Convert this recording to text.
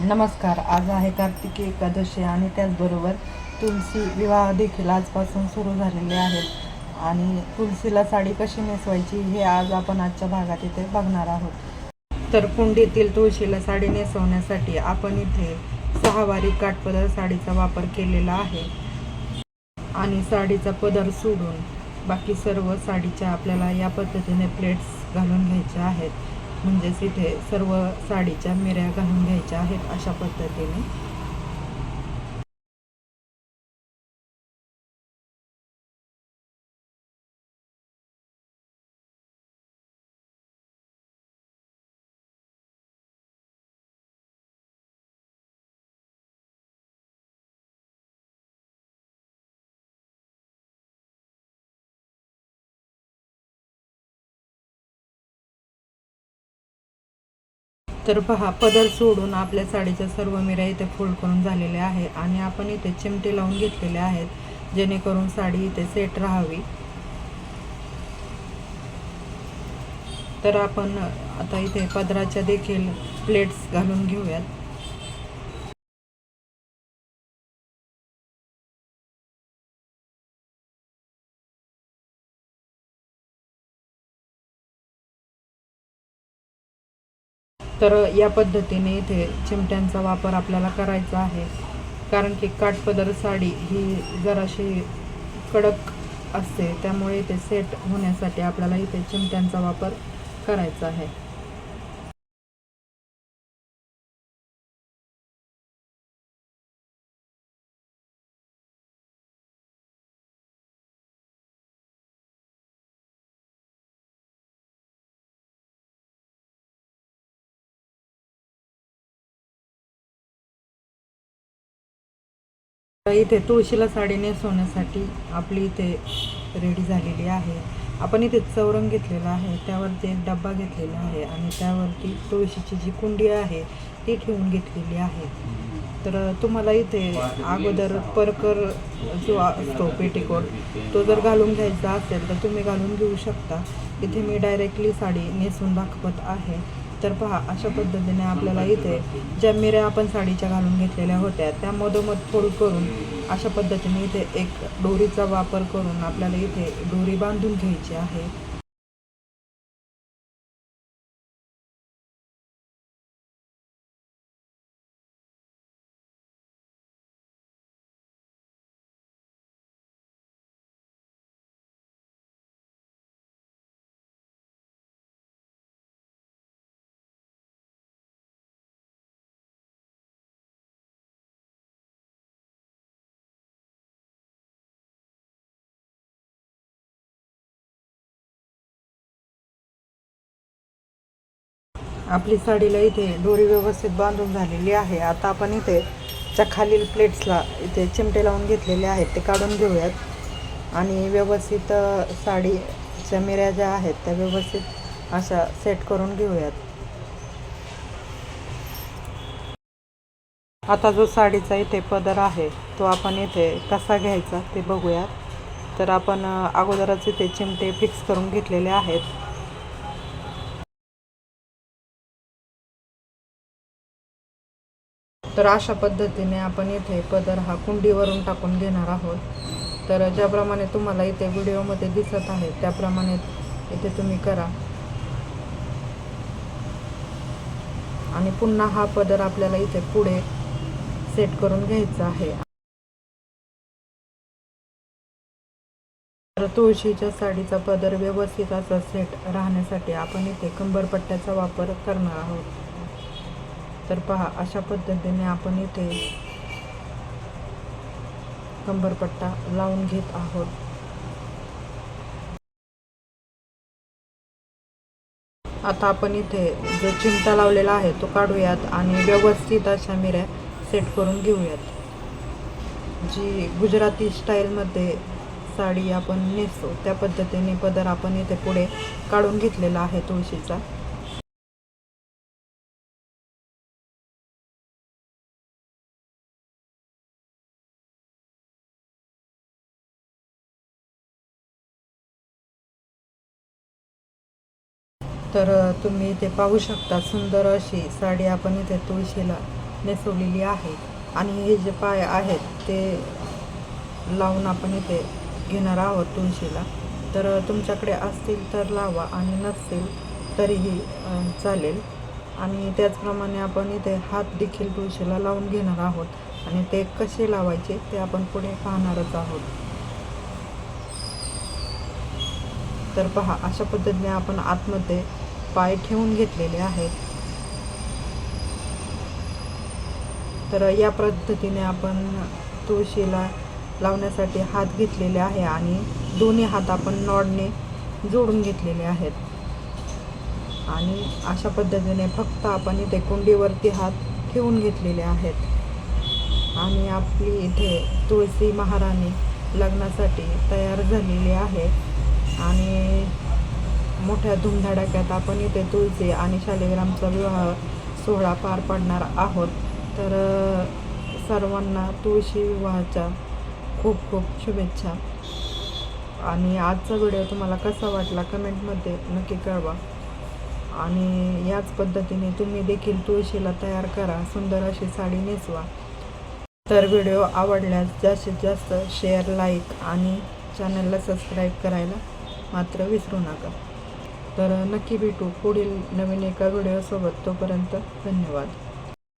नमस्कार. आज आहे कार्तिकी एकादशी आणि त्याचबरोबर तुलसी विवाह देखील आजपासून सुरू झालेले आहेत. आणि तुलसीला साडी कशी नेसवायची हे आज आपण आजच्या भागात इथे बघणार आहोत. तर कुंडीतील तुळशीला साडी नेसवण्यासाठी आपण इथे सहावारी काठपदर साडीचा वापर केलेला आहे. आणि साडीचा पदर सोडून बाकी सर्व साडीच्या आपल्याला या पद्धतीने प्लेट्स घालून घ्यायच्या आहेत. म्हणजेच इथे सर्व साडीच्या मिऱ्या घालून घ्यायच्या आहेत अशा पद्धतीने. तर पहा पदर सोडून आपल्या साडीच्या सर्व मिऱ्या इथे फोल्ड करून झालेल्या आहे आणि आपण इथे चिमटे लावून घेतलेले आहेत जेणेकरून साडी इथे सेट राहावी. तर आपण आता इथे पदराच्या देखील प्लेट्स घालून घेऊयात. तर या पद्धतीने इथे चिमट्यांचा वापर आपल्याला करायचा आहे. कारण की काठपदर साडी ही जराशी कडक असते त्यामुळे इथे सेट होण्यासाठी आपल्याला इथे चिमट्यांचा वापर करायचा आहे. इथे तुळशीला साडी नेसवण्यासाठी आपली इथे रेडी झालेली आहे. आपण इथे चौरंग घेतलेला आहे त्यावरती एक डब्बा घेतलेला आहे आणि त्यावरती तुळशीची जी कुंडी आहे ती ठेवून घेतलेली आहे. तर तुम्हाला इथे अगोदर परकर जो असतो पेटीकोट तो जर घालून घ्यायचा असेल तर तुम्ही घालून घेऊ शकता. इथे मी डायरेक्टली साडी नेसून दाखवत आहे. तर पहा अशा पद्धतीने आपल्याला इथे ज्या मिऱ्या आपण साडीच्या घालून घेतलेल्या होत्या त्या मधोमध फोल्ड करून अशा पद्धतीने इथे एक दोरीचा वापर करून आपल्याला इथे दोरी बांधून घ्यायची आहे. आपली साडीला इथे दोरी व्यवस्थित बांधून झालेली आहे. आता आपण इथे च्या खालील प्लेट्सला इथे चिमटे लावून घेतलेले आहेत ते काढून घेऊयात. आणि व्यवस्थित साडी साडीच्या मिऱ्या ज्या आहेत त्या व्यवस्थित अशा सेट करून घेऊयात. आता जो साडीचा इथे पदर आहे तो आपण इथे कसा घ्यायचा ते बघूयात. तर आपण अगोदरच इथे चिमटे फिक्स करून घेतलेले आहेत. तर अशा पद्धतीने आपण इथे पदर हा कुंडीवरून टाकून घेणार आहोत. तर ज्याप्रमाणे तुम्हाला इथे व्हिडिओमध्ये दिसत आहे त्याप्रमाणे इथे तुम्ही करा. आणि पुन्हा हा पदर आपल्याला इथे पुढे सेट करून घ्यायचा आहे. तर तुळशीच्या साडीचा पदर व्यवस्थित असा सेट राहण्यासाठी आपण इथे कंबरपट्ट्याचा वापर करणार आहोत. तर पहा अशा पद्धतीने आपण इथे कंबरपट्टा लावून घेत आहोत. आता आपण इथे जो चिमटा लावलेला आहे तो काढूयात आणि व्यवस्थित अशा मिऱ्या सेट करून घेऊयात. जी गुजराती स्टाईलमध्ये साडी आपण नेसतो त्या पद्धतीने पदर आपण इथे पुढे काढून घेतलेला आहे तुळशीचा. तर तुम्ही इथे पाहू शकता सुंदर अशी साडी आपण इथे तुळशीला नेसवलेली आहे. आणि हे जे पाय आहेत ते लावून आपण इथे घेणार आहोत तुळशीला. तर तुमच्याकडे असतील तर लावा आणि नसतील तरीही चालेल. आणि त्याचप्रमाणे आपण इथे हात देखील तुळशीला लावून घेणार आहोत. आणि ते कसे लावायचे ते आपण पुढे पाहणारच आहोत. तर पहा अशा पद्धतीने आपण आतमध्ये पाय ठेवून घेतलेले आहेत. तर या पद्धतीने आपण तुळशीला लावण्यासाठी हात घेतलेले आहे आणि दोन्ही हात आपण नॉडने जोडून घेतलेले आहेत. आणि अशा पद्धतीने फक्त आपण इथे कुंडीवरती हात ठेवून घेतलेले आहेत. आणि आपली इथे तुळशी महाराणी लग्नासाठी तयार झालेली आहे. आणि मोठ्या धुमधडाक्यात आपण इथे तुळशी आणि शालिग्रामचा विवाह सोहळा पार पाडणार आहोत. तर सर्वांना तुळशी विवाहाच्या खूप खूप शुभेच्छा. आणि आजचा व्हिडिओ तुम्हाला कसा वाटला कमेंटमध्ये नक्की कळवा. आणि याच पद्धतीने तुम्ही देखील तुळशीला तयार करा सुंदर अशी साडी नेसवा. तर व्हिडिओ आवडल्यास जास्तीत जास्त शेअर लाईक आणि चॅनलला सबस्क्राईब करायला मात्र विसरू नका. तर नक्की भेटू पुढील नवीन एका व्हिडिओसोबत. तोपर्यंत धन्यवाद.